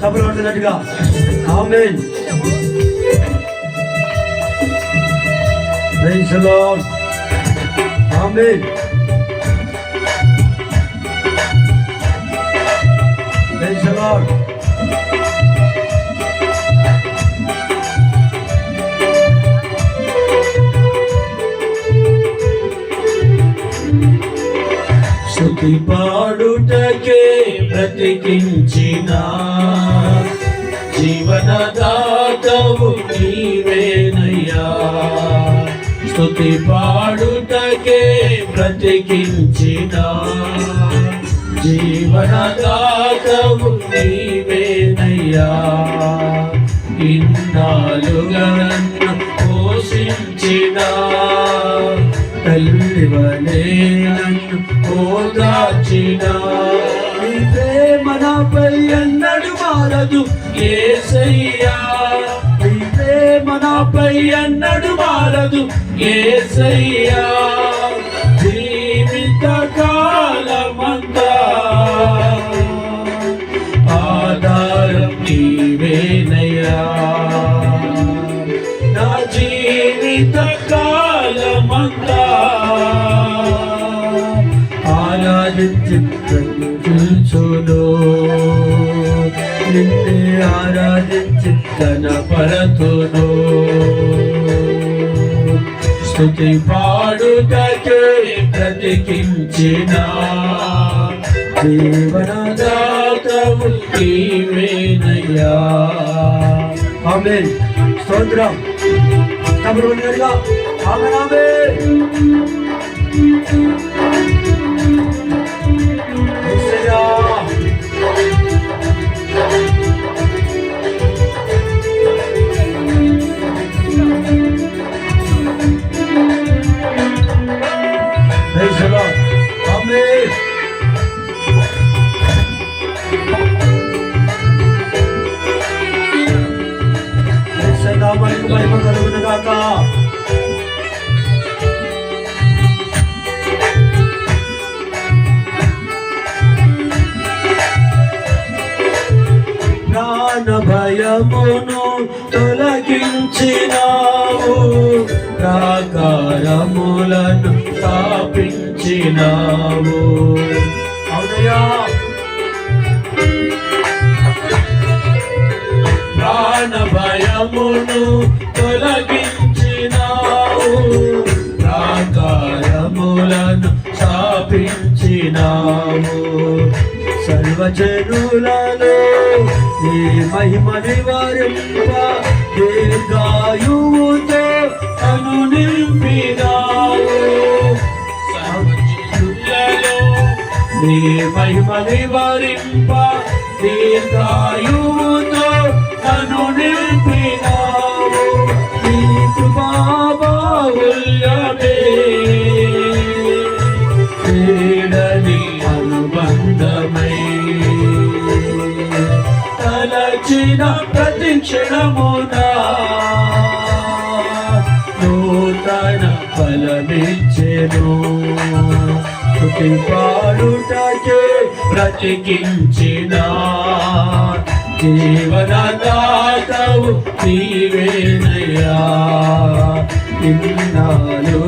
సభలు ఉంటున్నట్టుగా amen Praise the Lord. Amen. Praise the Lord. బ్రతికించిన జీవనదాతవు నీవేనయ్యా. స్తుతి పాడుటకే బ్రతికించిన జీవనదాతవు నీవేనయ్యా. ఇన్నాలుగా నన్ను పోషించిన తల్లివలే నన్ను ఓదార్చిన నాపై అన్నడు మారదు ఏసయ్యా. నీ ప్రేమ నాపై అన్నడు మారదు ఏసయ్యా. జీవిత కాలమంతా ఆధారం నీవేనయ్యా. నా జీవిత కాలమంతా ఆరాధించి నిన్నే ఆరాధించి కనపరతును స్థుతి పాడుటకే బ్రతికించిన జీవనదాతవు నీవేనయ్యా. ఆమేన్. స్తోత్రం. తమరు ఉన్నట్టుగా ఆమేన్ ఆమేన్. మహిమ కలుగును గాక. ప్రాణ భయమును తొలగించినావు ప్రాకారములను స్థాపించినావు అవునయా ప్రాణ భయమును తొలగించినావు. ప్రాకారములను స్థాపించినావు. సర్వజనులలో నీ మహిమ నివారింప దీర్ఘాయువుతో అను నింపినావు. సర్వజనులలో నీ మహిమ నివారింప దీర్ఘాయువుతో నన్ను నింపినావు నీ కృపాబాహుల్యమే క్రీడని అనుబంధమై. తలచిన ప్రతి క్షణమునా నూతన ఫలమిచ్చెను స్తుతి పాడుటకే బ్రతికించిన. జీవనదాతవు నీవేనయ్యా ఇన్నాళ్ళుగా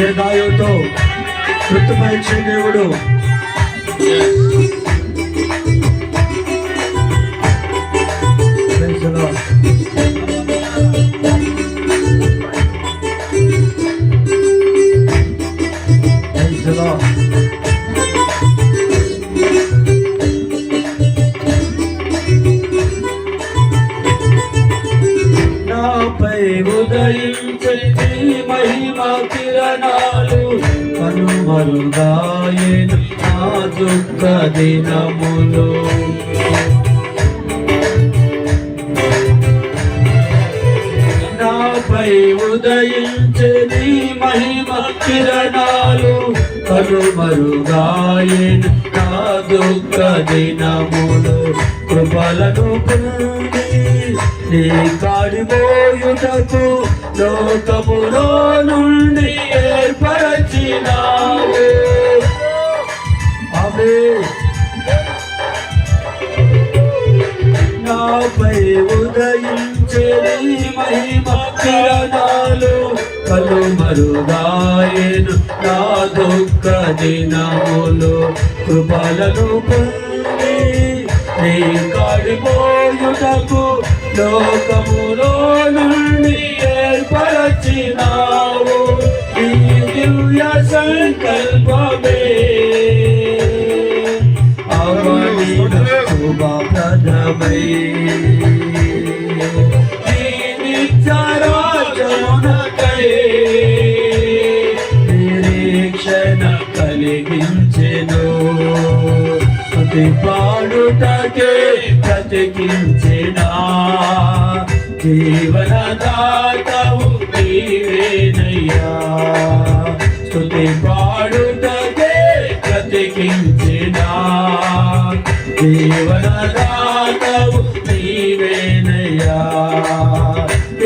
దీర్ఘాయుతో కృతపరిచే దేవుడు. నాపై ఉదయం చెప్పి మహిమకి మహిమ కిరణాలు కనుమరుగాయను నా దుఃఖ దినములు నాపై ఉదయించే నీ మహిమ కిరణాలు కనుమరుగాయను నా దుఃఖ దినములు కృపలను పొంది నీ కాడిపోయుటకు లోకములో నుండి ఏర్పరచినావు. ఆమె నాపై ఉదయించే మహిమ కిరణాలు కలుమరుగాయను నా దుఃఖ దినములు కృపలను పొంది నీ కాడిపోయుటకు లోకములో నుండి ఏర్పరచినావు. ఈ దివ్య సంకల్పమే. అవనీన శుభప్రదమై. నిరీక్షణ కలిగించెను. స్తుతి పాడుటకే ప్రతికించే జీవనదాతవు నీవేనయ్యా స్తుతి పాడుటకే బ్రతికించిన జీవనదాతవు నీవేనయ్యా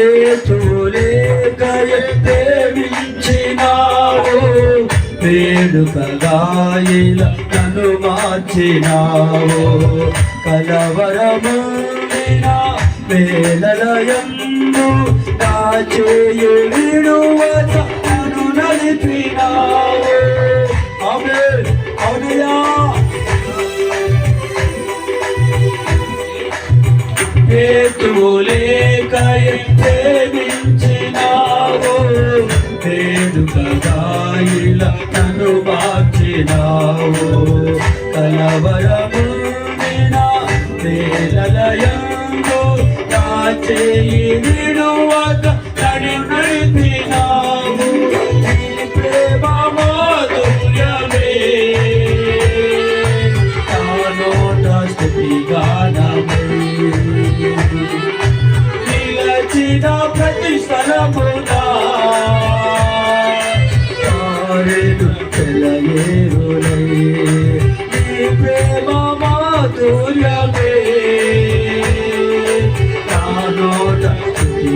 ఏతులేకయ ప్రేమించినావు. వేడుకగా ఇలా నన్ను మార్చినావు. కలవరము వేలయందు నా చేయు విడువత నడిపినావు. ఆమె అవునయా హేతులేకయ తెలయేరులై నీ ప్రేమ మాధుర్యమే తానోట స్థుతి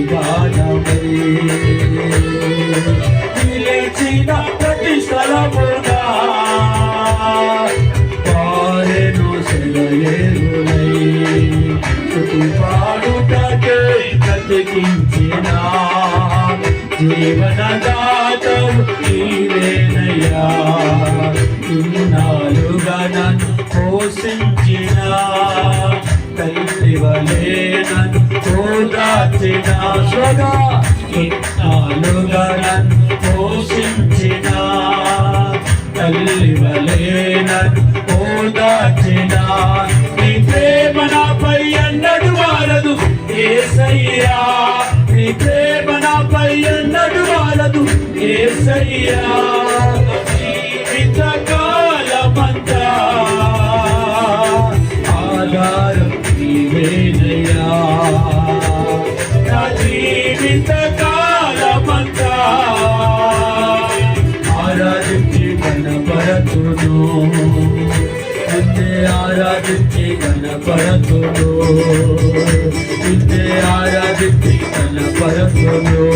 నిలిచిన ప్రతి స్థలమునా పారెను సెలయేరులై పాడుటకే బ్రతికించిన నీవేనయ్యా ఇన్నాళ్ళుగా నన్ను పోషించిన తల్లివలే నన్ను ఓదార్చిన. స్వగా ఇన్నాళ్ళుగా నన్ను పోషించిన తల్లివలే నన్ను ఓదార్చిన. నీ ప్రేమ నాపై అన్నడు వారదు ఏసయ్యా. ఆరాధించి కనపరతును నిన్నే ఆరాధించి కనపరతును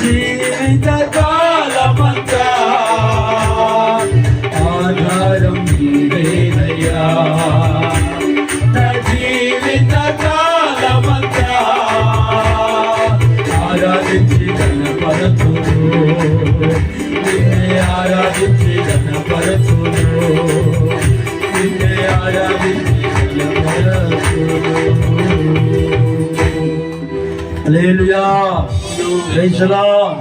నిన్నే ఆరాధించి కనపరతును జీవిత కాలమంతా ఆధారం నీవేనయ్యా. నా జీవిత కాలమంతా ఆరాధించి గణపరతును నిన్నే ఆరాధించి గణపరతును నిన్నే ఆరాధించి గణపరతును హల్లెలూయా. Praise the lord